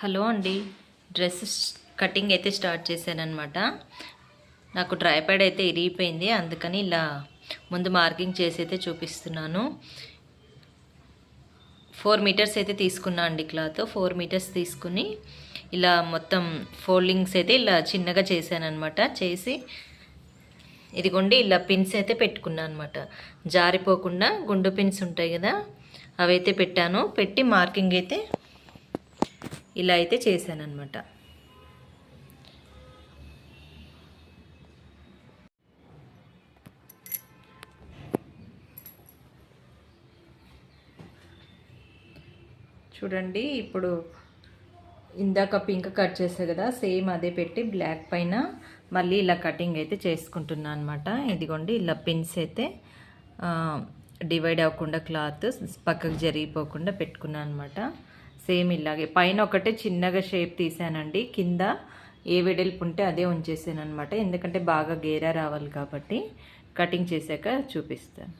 Hello అండి. Dress cutting అయితే start చేశానమాట నాకు డ్రై ప్యాడ్ అయితే ఇరిగిపోయింది. అందుకని ఇలా ముందు మార్కింగ్ చేసి అయితే చూపిస్తున్నాను. ఫోర్ మీటర్స్ అయితే తీసుకున్నా అండి క్లాత్. ఫోర్ మీటర్స్ తీసుకుని ఇలా మొత్తం ఫోల్డింగ్స్ అయితే ఇలా చిన్నగా చేశాను అనమాట చేసి ఇదిగోండి ఇలా పిన్స్ అయితే పెట్టుకున్నాను అనమాట జారిపోకుండా గుండు పిన్స్ ఉంటాయి కదా అవైతే పెట్టాను. పెట్టి మార్కింగ్ అయితే ఇలా అయితే చేశాను అనమాట చూడండి ఇప్పుడు ఇందాక పింక్ కట్ చేసా కదా సేమ్ అదే పెట్టి బ్లాక్ పైన మళ్ళీ ఇలా కటింగ్ అయితే చేసుకుంటున్నాను అనమాట ఇదిగోండి ఇలా పిన్స్ అయితే డివైడ్ అవ్వకుండా క్లాత్ పక్కకు జరిగిపోకుండా పెట్టుకున్నాను అనమాట సేమ్ ఇలాగే. పైన ఒకటే చిన్నగా షేప్ తీసానండి కింద ఏ వెడల్పు ఉంటే అదే ఉంచేసాను అనమాట ఎందుకంటే బాగా గేరా రావాలి కాబట్టి కటింగ్ చేశాక చూపిస్తాను.